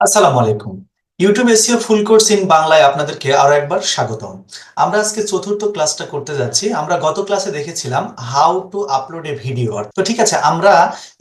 আসসালামু আলাইকুম। YouTube SEO full course in বাংলায় আপনাদেরকে আরও একবার স্বাগতম। আমরা আজকে চতুর্থ ক্লাসটা করতে যাচ্ছি। আমরা গত ক্লাসে দেখেছিলাম how to upload a video তো ঠিক আছে, আমরা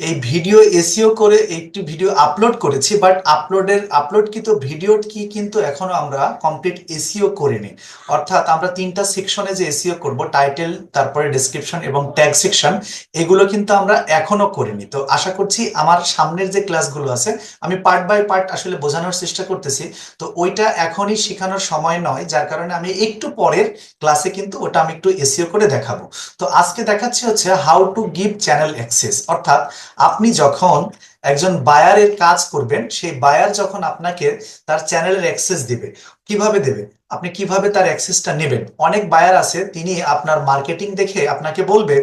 এই ভিডিও এসিও করে একটি ভিডিও আপলোড করেছি বাট আপলোডের আপলোডকৃত ভিডিও কি কিন্তু এখনও আমরা কমপ্লিট এসিও করিনি। অর্থাৎ আমরা তিনটা সেকশনে যে এসিও করব টাইটেল তারপরে ডেসক্রিপশন এবং ট্যাগ সেকশন এগুলো কিন্তু আমরা এখনও করিনি। তো আশা করছি আমার সামনের যে ক্লাসগুলো আছে, আমি পার্ট বাই পার্ট আসলে বোঝানোর চেষ্টা করতেছি তো ওইটা এখনই শেখানোর সময় নয়, যার কারণে আমি একটু পরের ক্লাসে কিন্তু ওটা আমি একটু এসিও করে দেখাবো। তো আজকে দেখাচ্ছি হচ্ছে how to give channel access অর্থাৎ আপনি যখন একজন বায়ারের কাজ করবেন, সেই বায়ার যখন আপনাকে তার চ্যানেলের অ্যাক্সেস দিবে। কীভাবে দেবে আপনি কীভাবে তার অ্যাক্সেসটা নেবেন? অনেক বায়ার আছে, তিনি আপনার মার্কেটিং দেখে আপনাকে বলবে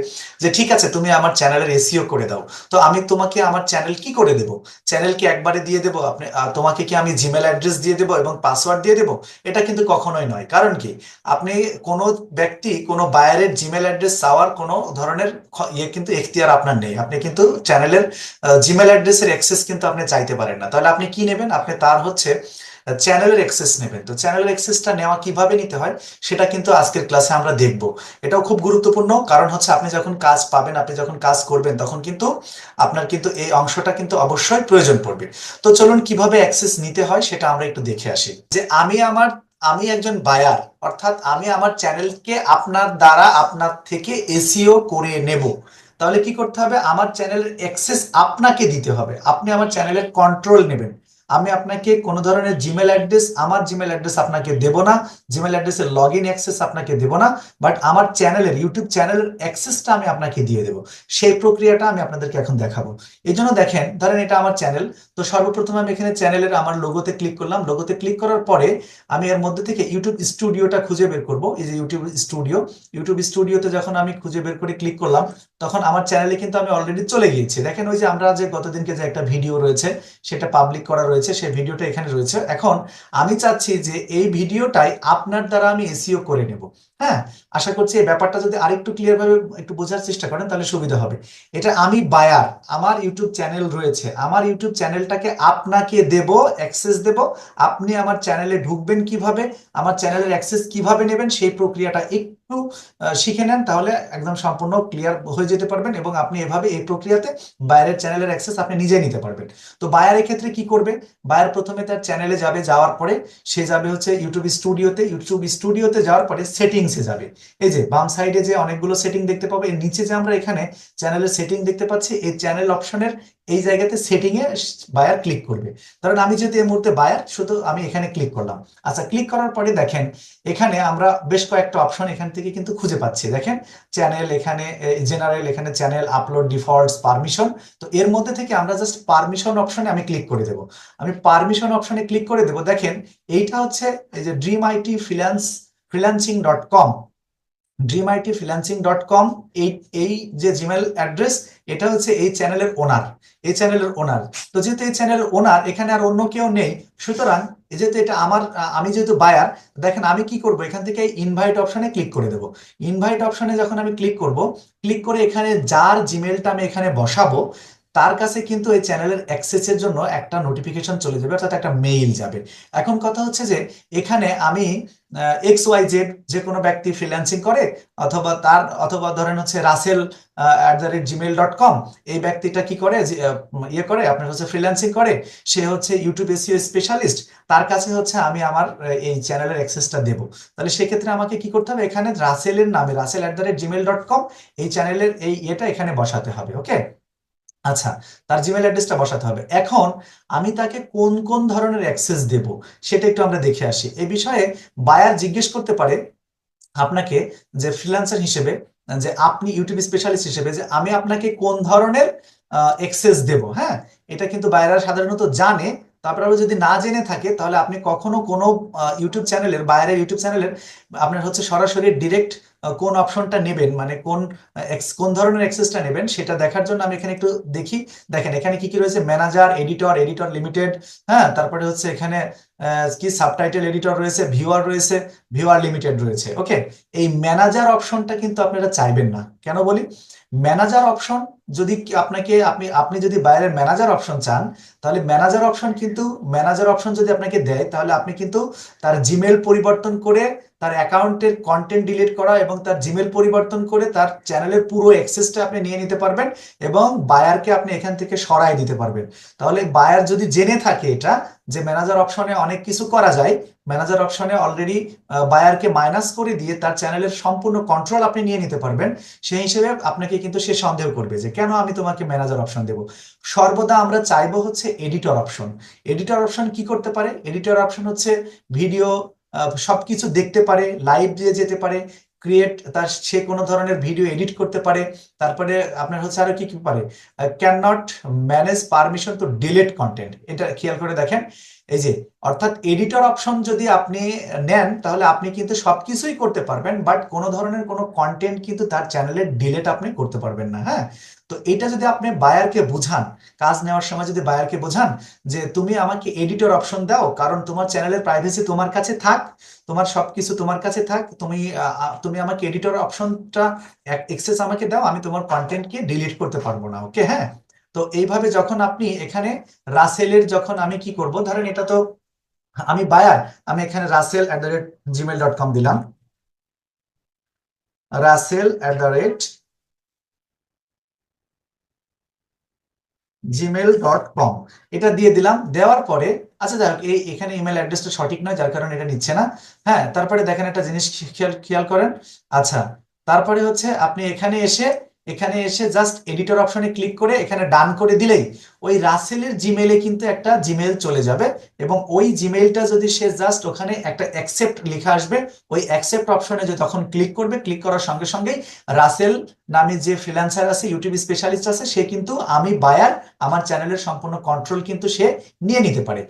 যে, ঠিক আছে, তুমি আমার চ্যানেলের এসিও করে দাও। তো আমি তোমাকে আমার চ্যানেল কি করে দেব? চ্যানেল কি একবারে দিয়ে দেবো? আপনি তোমাকে কি আমি জিমেল অ্যাড্রেস দিয়ে দেবো এবং পাসওয়ার্ড দিয়ে দেবো? এটা কিন্তু কখনোই নয়। কারণ কি? আপনি কোনো ব্যক্তি, কোনো বায়ারের জিমেল অ্যাড্রেস চাওয়ার কোনো ধরনের ইয়ে কিন্তু এখতিয়ার আপনার নেই। আপনি কিন্তু চ্যানেলের জিমেল অ্যাড্রেসের অ্যাক্সেস কিন্তু আপনি চাইতে পারেন না। তাহলে আপনি কি নেবেন? আপনি তার হচ্ছে চ্যানেলের অ্যাক্সেস নেবেন। তো চ্যানেলের অ্যাক্সেসটা নেওয়া কীভাবে নিতে হয়, সেটা কিন্তু আজকের ক্লাসে আমরা দেখব। এটাও খুব গুরুত্বপূর্ণ, কারণ হচ্ছে আপনি যখন কাজ পাবেন, আপনি যখন কাজ করবেন, তখন কিন্তু আপনার কিন্তু এই অংশটা কিন্তু অবশ্যই প্রয়োজন পড়বে। তো চলুন কীভাবে অ্যাক্সেস নিতে হয়, সেটা আমরা একটু দেখে আসি। যে আমি আমার, আমি একজন বায়ার অর্থাৎ আমি আমার চ্যানেলকে আপনার দ্বারা, আপনার থেকে এসিও করে নেব। তাহলে কি করতে হবে? আমার চ্যানেলের অ্যাক্সেস আপনাকে দিতে হবে। আপনি আমার চ্যানেলের কন্ট্রোল নেবেন। আমি আপনাকে কোনো ধরনের জিমেল অ্যাড্রেস আমার জিমেল অ্যাড্রেস আপনাকে দেব না। জিমেল অ্যাড্রেসের লগ ইন অ্যাক্সেস আপনাকে দেব না। বাট আমার চ্যানেলের ইউটিউব চ্যানেলের অ্যাক্সেসটা আমি আপনাকে দিয়ে দেবো। সেই প্রক্রিয়াটা আমি আপনাদেরকে এখন দেখাবো। এই জন্য দেখেন, ধরেন এটা আমার চ্যানেল তো সর্বপ্রথম আমি এখানে চ্যানেলের আমার লোগোতে ক্লিক করলাম। লোগোতে ক্লিক করার পরে আমি এর মধ্যে থেকে ইউটিউব স্টুডিওটা খুঁজে বের করব। এই যে ইউটিউব স্টুডিও ইউটিউব স্টুডিওতে যখন আমি খুঁজে বের করে ক্লিক করলাম তখন আমার চ্যানেলে কিন্তু আমি অলরেডি চলে গিয়েছি। দেখেন ওই যে আমরা যে গতদিনকে যে একটা ভিডিও রয়েছে, সেটা পাবলিক করা রয়েছে, সেই ভিডিওটা এখানে রয়েছে। এখন আমি চাচ্ছি যে এই ভিডিওটাই আপনার দ্বারা আমি এসিও করে নেব। হ্যাঁ আশা করছি এই ব্যাপারটা যদি আরেকটু ক্লিয়ার ভাবে একটু বোঝার চেষ্টা করেন, তাহলে সুবিধা হবে। এটা আমি বায়ার আমার ইউটিউব চ্যানেল রয়েছে। আমার ইউটিউব চ্যানেলটাকে আপনাকে দেব অ্যাক্সেস দেব। আপনি আমার চ্যানেলে ঢুকবেন কীভাবে, আমার চ্যানেলের অ্যাক্সেস কীভাবে নেবেন, সেই প্রক্রিয়াটা একটু আহ, শিখে নেন তাহলে একদম সম্পূর্ণ ক্লিয়ার হয়ে যেতে পারবেন এবং আপনি এভাবে এই প্রক্রিয়াতে বায়ারের চ্যানেলের অ্যাক্সেস আপনি নিজে নিতে পারবেন। তো বায়ার ক্ষেত্রে কি করবে? বায়ার প্রথমে তার চ্যানেলে যাবে যাওয়ার পরে সে যাবে হচ্ছে ইউটিউব স্টুডিওতে ইউটিউব স্টুডিওতে যাওয়ার পরে সেটিংসে যাবে। এই যে বাম সাইডে যে অনেকগুলো সেটিং দেখতে পাবো এর নিচে যে আমরা এখানে চ্যানেলের সেটিং দেখতে পাচ্ছি এই চ্যানেল অপশনের এই জায়গাতে সেটিং এ বায়ার ক্লিক করবে। ধরেন আমি যদি এই মুহূর্তে বায়ার শুধু আমি এখানে ক্লিক করলাম। আচ্ছা ক্লিক করার পরে দেখেন, এখানে আমরা বেশ কয়েকটা অপশন এখান থেকে কিন্তু খুঁজে পাচ্ছি। দেখেন চ্যানেল এখানে জেনারেল এখানে চ্যানেল আপলোড ডিফল্টস পারমিশন তো এর মধ্যে থেকে আমরা জাস্ট পারমিশন অপশনে আমি ক্লিক করে দেব। আমি পারমিশন অপশনে ক্লিক করে দেব। দেখেন, এইটা হচ্ছে এই যে dream IT freelance freelancing dot com dream IT freelancing dot com এই এই যে জিমেল অ্যাড্রেস এটা হচ্ছে এই চ্যানেলের ওনার এই চ্যানেলের ওনার তো যেহেতু এই চ্যানেলের ওনার এখানে আর অন্য কেউ নেই, সুতরাং যেহেতু এটা আমার আমি যেহেতু বায়ার দেখেন আমি কি করব? এখান থেকে ইনভাইট অপশনে ক্লিক করে দেব। ইনভাইট অপশনে যখন আমি ক্লিক করব ক্লিক করে এখানে যার জিমেলটা আমি এখানে বসাবো তার কাছে কিন্তু এই চ্যানেলের অ্যাক্সেসের জন্য একটা নোটিফিকেশন চলে যাবে, অর্থাৎ একটা মেইল যাবে। এখন কথা হচ্ছে যে, এখানে আমি এক্স ওয়াই জেড যে কোনো ব্যক্তি ফ্রিল্যান্সিং করে, অথবা তার, অথবা ধরেন হচ্ছে Rasel at the rate Gmail dot com এই ব্যক্তিটা কি করে ইয়ে করে, আপনার হচ্ছে ফ্রিল্যান্সিং করে, সে হচ্ছে ইউটিউব এসিও স্পেশালিস্ট তার কাছে হচ্ছে আমি আমার এই চ্যানেলের অ্যাক্সেসটা দেবো। তাহলে সেক্ষেত্রে আমাকে কি করতে হবে? এখানে রাসেলের নামে, Rasel at the rate Gmail dot com এই চ্যানেলের এই ইয়েটা এখানে বসাতে হবে ওকে আচ্ছা তার জিমেল অ্যাড্রেসটা বসাতে হবে। এখন আমি তাকে কোন কোন ধরনের অ্যাক্সেস দেব সেটা একটু আমরা দেখে আসি। এ বিষয়ে বায়ার জিজ্ঞেস করতে পারে আপনাকে যে ফ্রিল্যান্সার হিসেবে, যে আপনি ইউটিউব স্পেশালিস্ট হিসেবে যে আমি আপনাকে কোন ধরনের অ্যাক্সেস দেব হ্যাঁ? এটা কিন্তু বায়রা সাধারণত জানে। তারপরে যদি না জেনে থাকে, তাহলে আপনি কখনো কোনো ইউটিউব চ্যানেলের বাইরের ইউটিউব চ্যানেলের আপনার হচ্ছে সরাসরি ডিরেক্ট কোন অপশনটা নেবেন মানে কোন কোন ধরনের অ্যাক্সেসটা নেবেন, সেটা দেখার জন্য আমি এখানে একটু দেখি। দেখেন, এখানে কি কি রয়েছে? ম্যানেজার এডিটর এডিটর লিমিটেড হ্যাঁ? তারপরে হচ্ছে এখানে কি সাবটাইটেল এডিটর রয়েছে? ভিউয়ার রয়েছে ভিউয়ার লিমিটেড রয়েছে ওকে এই ম্যানেজার অপশনটা কিন্তু আপনারা চাইবেন না। কেন বলি? ম্যানেজার অপশন যদি আপনাকে, আপনি আপনি যদি বাইরের ম্যানেজার অপশন চান, তাহলে ম্যানেজার অপশন কিন্তু ম্যানেজার অপশন যদি আপনাকে দেয়, তাহলে আপনি কিন্তু তার জিমেল পরিবর্তন করে তার অ্যাকাউন্টের কন্টেন্ট ডিলিট করা এবং তার জিমেল পরিবর্তন করে তার চ্যানেলের পুরো অ্যাক্সেসটা আপনি নিয়ে নিতে পারবেন এবং বায়ারকে আপনি এখান থেকে সরাই দিতে পারবেন। তাহলে বায়ার যদি জেনে থাকে এটা, যে ম্যানেজার অপশনে অনেক কিছু করা যায় ম্যানেজার অপশনে অলরেডি বায়ারকে মাইনাস করে দিয়ে তার চ্যানেলের সম্পূর্ণ কন্ট্রোল আপনি নিয়ে নিতে পারবেন, সেই হিসেবে আপনাকে কিন্তু সে সন্দেহ করবে যে কেন আমি তোমাকে ম্যানেজার অপশন দেব। সর্বদা আমরা চাইব হচ্ছে এডিটর অপশন এডিটর অপশন কি করতে পারে? এডিটর অপশন হচ্ছে ভিডিও সবকিছু দেখতে পারে লাইভ দিয়ে যেতে পারে ক্রিয়েট তার সে কোনো ধরনের ভিডিও এডিট করতে পারে, তারপরে আপনার হচ্ছে আরও কি কি পারে? Can not manage permission to delete content এটা খেয়াল করে দেখেন, এই যে, অর্থাৎ এডিটর অপশন যদি আপনি নেন, তাহলে আপনি কিন্তু সবকিছুই করতে পারবেন বাট কোনো ধরনের কোনো কন্টেন্ট কিন্তু তার চ্যানেলের ডিলেট আপনি করতে পারবেন না হ্যাঁ? তো এটা যদি আপনি বায়ারকে বোঝান, কাজ নেওয়ার সময় যদি বায়ারকে বোঝান যে তুমি আমাকে এডিটর অপশন দাও, কারণ তোমার চ্যানেলের প্রাইভেসি তোমার কাছে থাক, তোমার সবকিছু তোমার কাছে থাক, তুমি তুমি আমাকে এডিটর অপশনটা এক্সেস আমাকে দাও, আমি তোমার কন্টেন্টকে ডিলিট করতে পারব না ওকে হ্যাঁ? তো এইভাবে যখন আপনি এখানে রাসেলের যখন আমি কি করব, ধরেন এটা তো আমি বায়ার আমি এখানে Rasel at the rate Gmail dot com দিলাম। Rasel at the rate Gmail dot com এটা দিয়ে দিলাম দেওয়ার পরে আচ্ছা যাই হোক, এই এখানে ইমেল অ্যাড্রেসটা সঠিক নয় যার কারণে এটা নিচ্ছে না। হ্যাঁ তারপরে দেখেন একটা জিনিস খেয়াল খেয়াল করেন। আচ্ছা তারপরে হচ্ছে আপনি এখানে এসে এখানে এসে জাস্ট এডিটর অপশনে ক্লিক করে এখানে ডান করে দিলেই ওই রাসেলের জিমেলে কিন্তু একটা জিমেল চলে যাবে এবং ওই জিমেলটা যদি সে জাস্ট ওখানে একটা অ্যাকসেপ্ট লেখা আসবে, ওই অ্যাকসেপ্ট অপশনে যে তখন ক্লিক করবে ক্লিক করার সঙ্গে সঙ্গেই রাসেল নামে যে ফ্রিল্যান্সার আছে ইউটিউব স্পেশালিস্ট আছে, সে কিন্তু আমি বায়ার আমার চ্যানেলের সম্পূর্ণ কন্ট্রোল কিন্তু সে নিয়ে নিতে পারে।